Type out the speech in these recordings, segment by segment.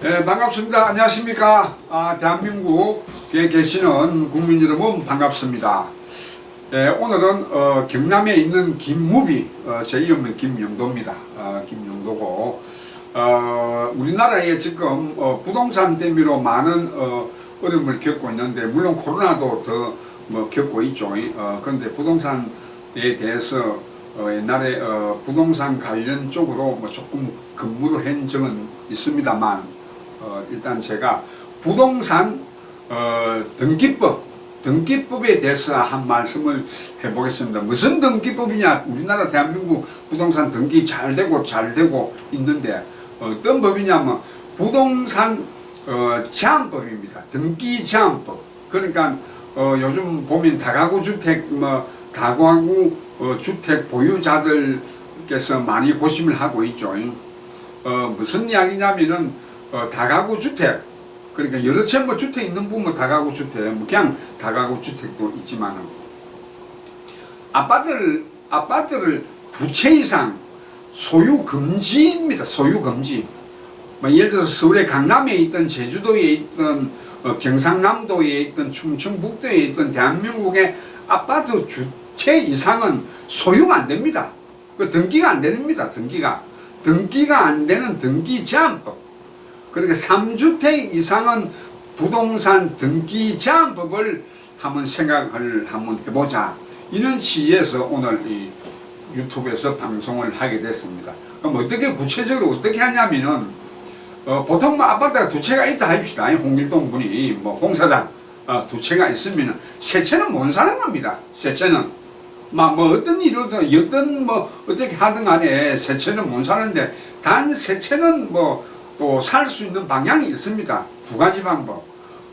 네, 반갑습니다. 안녕하십니까. 아, 대한민국에 계시는 국민 여러분 반갑습니다. 네, 오늘은 어, 경남에 있는 김무비, 어, 제 이름은 김영도입니다. 어, 김영도고, 어, 우리나라에 지금 어, 부동산 대미로 많은 어, 어려움을 겪고 있는데, 물론 코로나도 더 뭐 겪고 있죠. 어, 그런데 부동산에 대해서 어, 옛날에 어, 부동산 관련 쪽으로 뭐 조금 근무를 한 적은 있습니다만, 어, 일단 제가 부동산 어, 등기법 등기법에 대해서 한 말씀을 해보겠습니다. 무슨 등기법이냐? 우리나라 대한민국 부동산 등기 잘 되고 잘 되고 있는데 어떤 법이냐면 부동산 어, 제한법입니다. 등기 제한법. 그러니까 어, 요즘 보면 다가구 주택 뭐 다가구 어, 주택 보유자들께서 많이 고심을 하고 있죠. 어, 무슨 이야기냐면은 어, 다가구 주택 그러니까 여러 채 뭐 주택 있는 부분 다가구 주택 뭐 그냥 다가구 주택도 있지만은 아파트를 아파트를 두 채 이상 소유 금지입니다. 소유 금지. 뭐 예를 들어서 서울의 강남에 있던 제주도에 있던 어, 경상남도에 있던 충청북도에 있던 대한민국의 아파트 두채 이상은 소유가 안 됩니다. 그 등기가 안 됩니다. 등기가 등기가 안 되는 등기 제한법. 그러니까 3주택 이상은 부동산 등기 제한법을 한번 생각을 한번 해보자. 이런 취지에서 오늘 이 유튜브에서 방송을 하게 됐습니다. 그럼 어떻게 구체적으로 어떻게 하냐면은 어, 보통 뭐 아파트가 두 채가 있다 합시다. 홍길동 분이 뭐 공사장 어, 두 채가 있으면은 세 채는 못 사는 겁니다. 세 채는 막 뭐 어떤 이유든 어떤 뭐 어떻게 하든 간에 세 채는 못 사는데 단 세 채는 뭐 또 살 수 있는 방향이 있습니다. 두 가지 방법.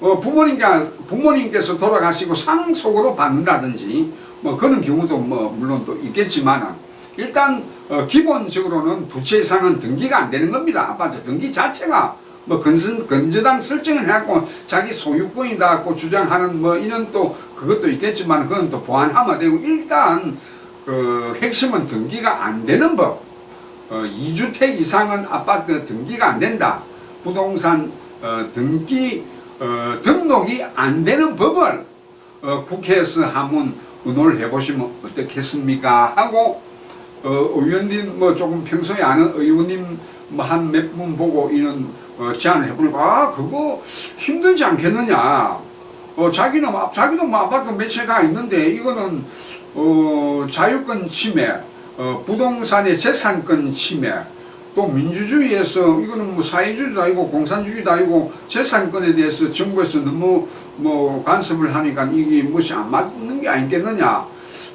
어, 부모님께, 부모님께서 돌아가시고 상속으로 받는다든지, 뭐, 그런 경우도 뭐, 물론 또 있겠지만, 일단, 어, 기본적으로는 두 채 이상은 등기가 안 되는 겁니다. 아파트 등기 자체가, 뭐, 건선, 건저당 설정을 해갖고 자기 소유권이다 고 주장하는 뭐, 이런 또, 그것도 있겠지만, 그건 또 보완하면 되고, 일단, 그, 핵심은 등기가 안 되는 법. 어, 2주택 이상은 아파트 등기가 안 된다. 부동산 어, 등기 어, 등록이 안 되는 법을 어, 국회에서 한번 의논을 해보시면 어떻겠습니까? 하고 어, 의원님 뭐 조금 평소에 아는 의원님 뭐 한 몇 분 보고 이런 어, 제안을 해보니까 아 그거 힘들지 않겠느냐? 어, 자기는 뭐- 자기도 뭐 아파트 몇 채가 있는데 이거는 어, 자유권 침해, 어, 부동산의 재산권 침해, 또 민주주의에서 이거는 뭐 사회주의도 아니고 공산주의도 아니고 재산권에 대해서 정부에서 너무 뭐 간섭을 하니까 이게 무엇이 안 맞는 게 아니겠느냐.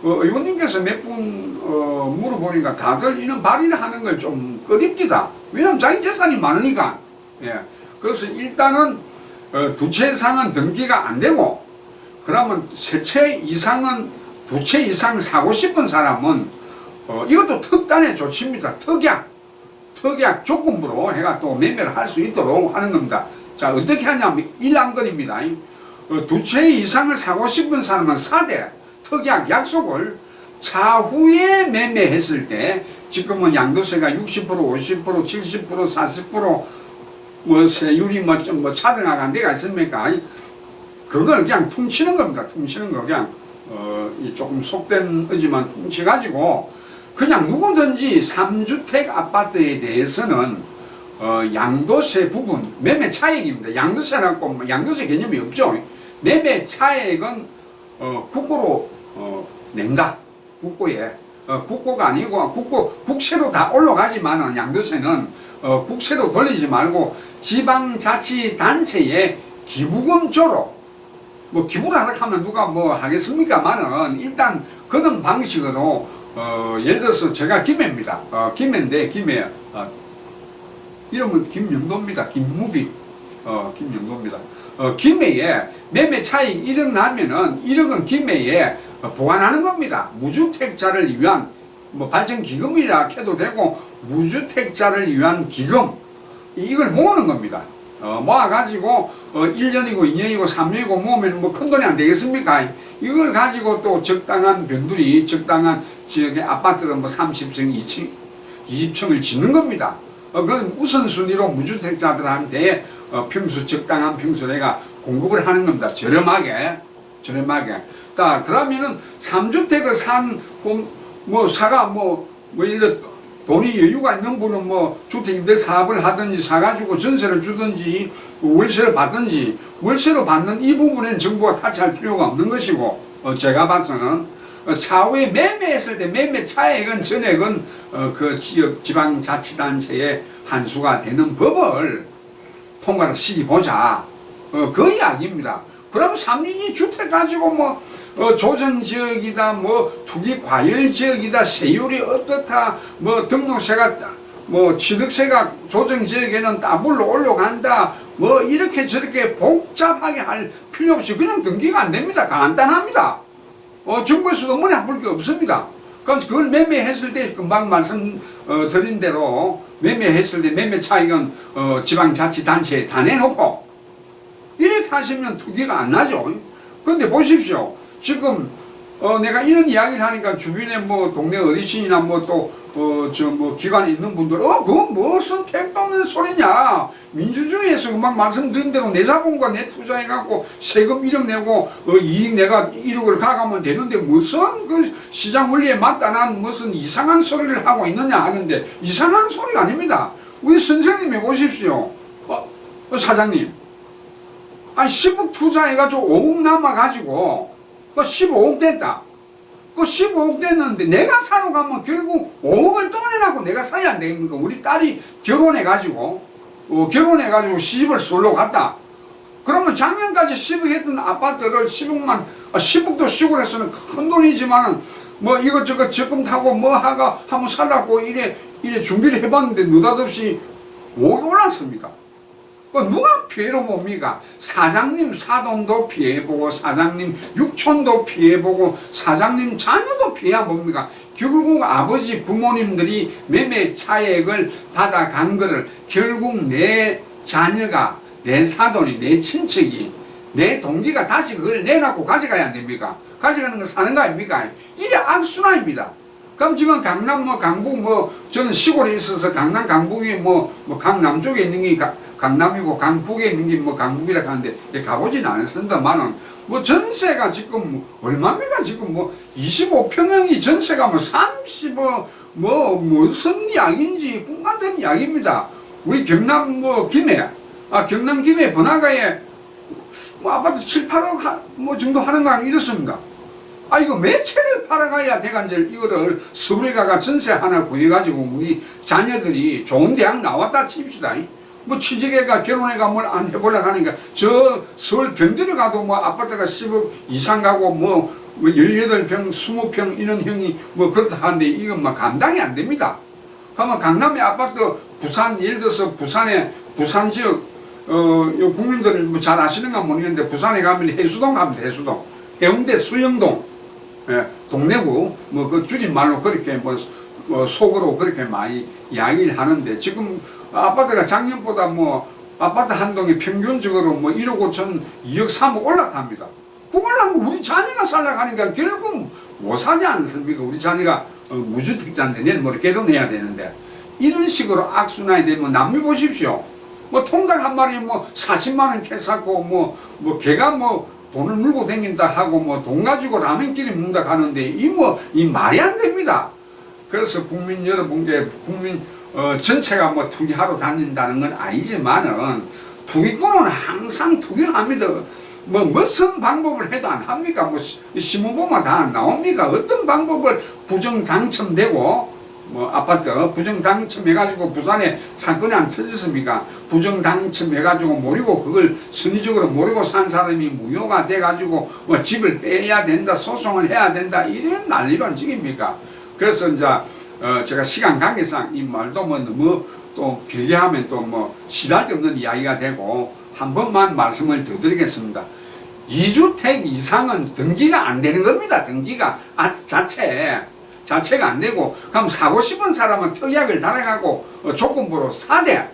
어, 의원님께서 몇분 어, 물어보니까 다들 이런 발의를 하는 걸 좀 꺼립디다. 왜냐면 자기 재산이 많으니까. 예. 그래서 일단은 어, 두 채 이상은 등기가 안 되고 그러면 세 채 이상은 두 채 이상 사고 싶은 사람은 어, 이것도 특단의 조치입니다. 특약. 특약 조건부로 해가 또 매매를 할 수 있도록 하는 겁니다. 자, 어떻게 하냐면 1안건입니다. 어, 두채 이상을 사고 싶은 사람은 사대 특약 약속을 차후에 매매했을 때 지금은 양도세가 60%, 50%, 70%, 40%, 뭐 세율이 뭐좀 뭐 차등하간 데가 있습니까? 그걸 그냥 퉁치는 겁니다. 퉁치는 거 그냥 어, 이 조금 속된 의지만 퉁치 가지고 그냥 누구든지 3주택 아파트에 대해서는 어, 양도세 부분 매매 차액입니다. 양도세라고 뭐 양도세 개념이 없죠. 매매 차액은 어, 국고로 어, 낸다. 국고에 어, 국고가 아니고 국고 국세로 다 올라가지만은 양도세는 어, 국세로 돌리지 말고 지방자치단체에 기부금 조로 뭐 기부를 하라 하면 누가 뭐 하겠습니까만은 일단 그런 방식으로 어, 예를 들어서 제가 김해입니다. 어, 김해인데 김해 어, 이름은 김영도입니다. 김무비 어, 김영도입니다. 어, 김해에 매매 차익 1억 나면은 1억은 김해에 어, 보관하는 겁니다. 무주택자를 위한 뭐 발전 기금이라 해도 되고 무주택자를 위한 기금 이걸 모으는 겁니다. 어, 모아가지고 어, 1년이고 2년이고 3년이고 모으면 뭐 큰 돈이 안 되겠습니까? 이걸 가지고 또 적당한 변두리, 적당한 지역의 아파트를 뭐 30층, 2층, 20층을 짓는 겁니다. 어, 그건 우선순위로 무주택자들한테 어, 평수 적당한 평수 내가 공급을 하는 겁니다. 저렴하게 저렴하게. 자 그러면은 3주택을 산 뭐 사가 뭐뭐 이런 돈이 여유가 있는 분은 뭐 주택임대 사업을 하든지 사가지고 전세를 주든지 월세를 받든지 월세로 받는 이 부분에는 정부가 타치할 필요가 없는 것이고 어, 제가 봐서는 어, 차후에 매매했을 때 매매 차액은 전액은 어, 그 지역 지방자치단체의 한수가 되는 법을 통과를 시키보자 어, 그 이야기입니다. 그럼 삼진이 주택 가지고 뭐 어, 조정 지역이다 뭐 투기 과열 지역이다 세율이 어떻다 뭐 등록세가 뭐 취득세가 조정 지역에는 따블로 올라간다 뭐 이렇게 저렇게 복잡하게 할 필요 없이 그냥 등기가 안 됩니다 간단합니다 어, 정부에서도 문에 한볼게 없습니다 그래서 그걸 매매했을 때 금방 말씀 어, 드린 대로 매매했을 때 매매 차익은 어, 지방자치단체에 다 내놓고 이렇게 하시면 투기가 안 나죠. 근데 보십시오. 지금 어 내가 이런 이야기를 하니까 주변에 뭐 동네 어르신이나 뭐또 어 저 뭐 기관에 있는 분들 어 그거 무슨 택도 없는 소리냐? 민주주의에서 금방 말씀드린 대로 내 자본과 내 투자해 갖고 세금 1억 내고 어 이익 내가 1억을 가가면 되는데 무슨 그 시장 원리에 맞다난 무슨 이상한 소리를 하고 있느냐 하는데 이상한 소리가 아닙니다. 우리 선생님이 보십시오. 어, 어 사장님. 아니 10억 투자해가지고 5억 남아가지고 그 15억 됐다. 그 15억 됐는데 내가 사러 가면 결국 5억을 떠내라고 내가 사야 안 됩니까? 우리 딸이 결혼해가지고 어, 결혼해가지고 시집을 솔로 갔다. 그러면 작년까지 10억 했던 아파트를 10억만 아, 10억도 시골에서는 큰 돈이지만은 뭐 이것저것 적금 타고 뭐 하가 한번 살라고 이래 이래 준비를 해봤는데 느닷없이 5억 올랐습니다. 그 누가 피해를 봅니까? 사장님 사돈도 피해보고 사장님 육촌도 피해보고 사장님 자녀도 피해 봅니까? 결국 아버지 부모님들이 매매 차액을 받아간 거를 결국 내 자녀가 내 사돈이 내 친척이 내 동기가 다시 그걸 내갖고 가져가야 안 됩니까? 가져가는 건 사는 거 아닙니까? 이게 악순환입니다. 그럼 지금 강남 뭐 강북 뭐 저는 시골에 있어서 강남 강북이 뭐, 뭐 강남 쪽에 있는 게 가- 강남이고 강북에 있는 게 뭐 강북이라 하는데 예, 가보진 않았습니다만은 뭐 전세가 지금 뭐 얼마입니까 지금 뭐 25평형이 전세가 뭐 30뭐 뭐 무슨 양인지 꿈 같은 이야기입니다. 우리 경남 뭐 김해 아 경남 김해 번화가에 뭐 아파트 7, 8억 하, 뭐 정도 하는 거 이렇습니다. 아 이거 매체를 팔아가야 대간절 이거를 서울에 가가 전세 하나 구해가지고 우리 자녀들이 좋은 대학 나왔다 칩시다. 뭐 취직해가 결혼해가 뭘 안 해보려고 하니까 저 서울 변대를 가도 뭐 아파트가 10억 이상 가고 뭐 18평, 20평 이런 형이 뭐 그렇다 하는데 이건 막 감당이 안 됩니다. 그러면 강남의 아파트 부산 예를 들어서 부산에 부산 지역 어, 요 국민들 뭐 잘 아시는가 모르겠는데 부산에 가면 해수동 가면 돼, 해수동. 해운대 수영동. 예, 동래구 뭐 그 줄임말로 그렇게 뭐, 뭐 속으로 그렇게 많이 이야기를 하는데 지금 아파트가 작년보다 뭐 아파트 한 동이 평균적으로 뭐 1억 5천 2억 3억 올랐답니다. 그걸로 우리 자녀가 살아가니까 결국 못 사지 않습니까? 우리 자녀가 어, 무주택자인데 내일 뭐 개돈해야 되는데 이런 식으로 악순환이 되면 남미 보십시오. 뭐 통닭 한 마리 뭐 40만 원 캐사고 뭐뭐 걔가 뭐 돈을 물고 다닌다 하고 뭐 돈 가지고 라면끼리 먹는다 하는데 이뭐 이 말이 안 됩니다. 그래서 국민 여러분께 국민 어, 전체가 뭐 투기하러 다닌다는 건 아니지만은 투기꾼은 항상 투기를 합니다. 뭐 무슨 방법을 해도 안 합니까? 뭐 시- 신문 보면 다안 나옵니까? 어떤 방법을 부정 당첨되고 뭐 아파트 부정 당첨해가지고 부산에 사건이 안 터졌습니까? 부정 당첨해가지고 모르고 그걸 선의적으로 모르고 산 사람이 무효가 돼가지고 뭐 집을 빼야 된다 소송을 해야 된다 이런 난리로 찍입니까? 그래서 이제 어 제가 시간 관계상 이 말도 뭐 너무 또 길게 하면 또 뭐 시달데없는 이야기가 되고 한 번만 말씀을 더 드리겠습니다. 2주택 이상은 등기가 안 되는 겁니다. 등기가 아, 자체 자체가 안 되고 그럼 사고 싶은 사람은 특약을 달아가고 어, 조건부로 사대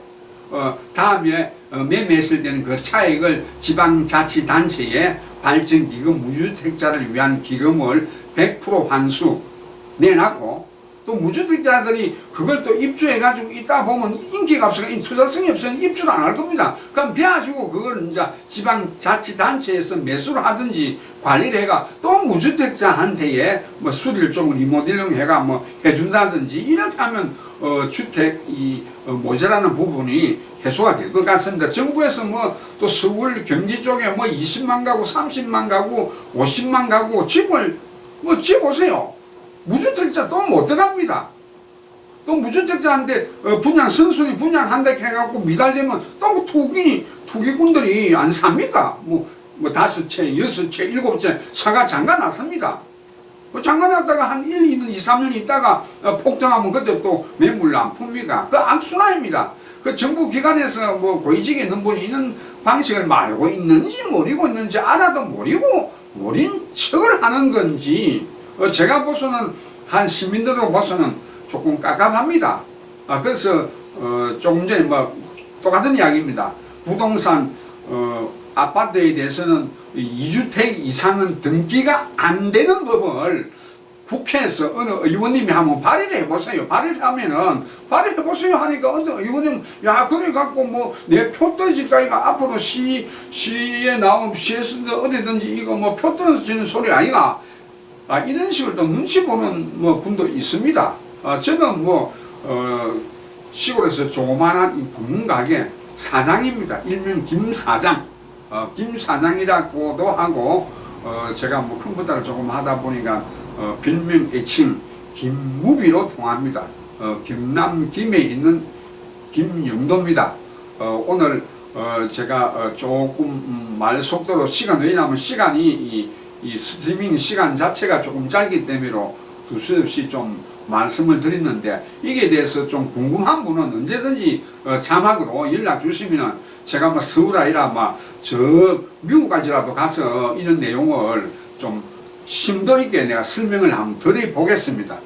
어, 다음에 어, 매매했을 때는 그 차액을 지방자치단체에 발전기금 무주택자를 위한 기금을 100% 환수 내놨고 또 무주택자들이 그걸 또 입주해가지고 있다 보면 인기가 없으니까 이 투자성이 없으니 입주를 안 할 겁니다. 그럼 배워주고 그걸 이제 지방자치단체에서 매수를 하든지 관리를 해가 또 무주택자한테에 뭐 수리를 좀 리모델링 해가 뭐 해준다든지 이렇게 하면 어, 주택 이 어, 모자라는 부분이 해소가 될 것 같습니다. 정부에서 뭐 또 서울 경기 쪽에 뭐 20만 가구, 30만 가구, 50만 가구 집을 뭐 지어보세요. 무주택자 또 못 들어갑니다. 또 무주택자한테 어, 분양 선순위 분양한다 해갖고 미달되면 또 투기 투기꾼들이 안 삽니까? 뭐, 뭐 다섯 채, 여섯 채, 일곱 채 사가 장가 났습니다. 뭐 장가 났다가 한 1, 2년, 2, 3년 있다가 어, 폭등하면 그때 또 매물로 안 풉니까? 그 악순환입니다. 그 정부 기관에서 뭐 고위직에 있는 분이 이런 방식을 말고 있는지 모르고 있는지 알아도 모르고 모른 척을 하는 건지 어, 제가 봐서는 한 시민들로 봐서는 조금 깝깝합니다. 아, 그래서 어, 조금 전에 뭐 똑같은 이야기입니다. 부동산 어, 아파트에 대해서는 2주택 이상은 등기가 안 되는 법을 국회에서 어느 의원님이 한번 발의를 해보세요. 발의를 하면은 발의해 보세요 하니까 어느 의원님 야 그래 갖고 뭐 내 표 떨어질까이가 앞으로 시 시에 나오면 시에서 어디든지 이거 뭐 표 떨어지는 소리 아이가 아 이런 식으로 또 눈치 보는 뭐 분도 있습니다. 아 저는 뭐 어, 시골에서 조그마한 이 굽는 가게 사장입니다. 일명 김 사장. 어, 김 사장이라고도 하고 어, 제가 뭐 컴퓨터를 조금 하다 보니까 어, 별명 애칭 김무비로 통합니다. 어, 김남 김에 있는 김영도입니다. 어, 오늘 어, 제가 어, 조금 음, 말 속도로 시간 왜냐하면 시간이 이, 이 스트리밍 시간 자체가 조금 짧기 때문에로 두서없이 좀 말씀을 드렸는데 이게 대해서 좀 궁금한 분은 언제든지 어, 자막으로 연락 주시면은 제가 뭐 서울 아니라 막저 미국까지라도 가서 이런 내용을 좀 심도 있게 내가 설명을 한번 드려 보겠습니다.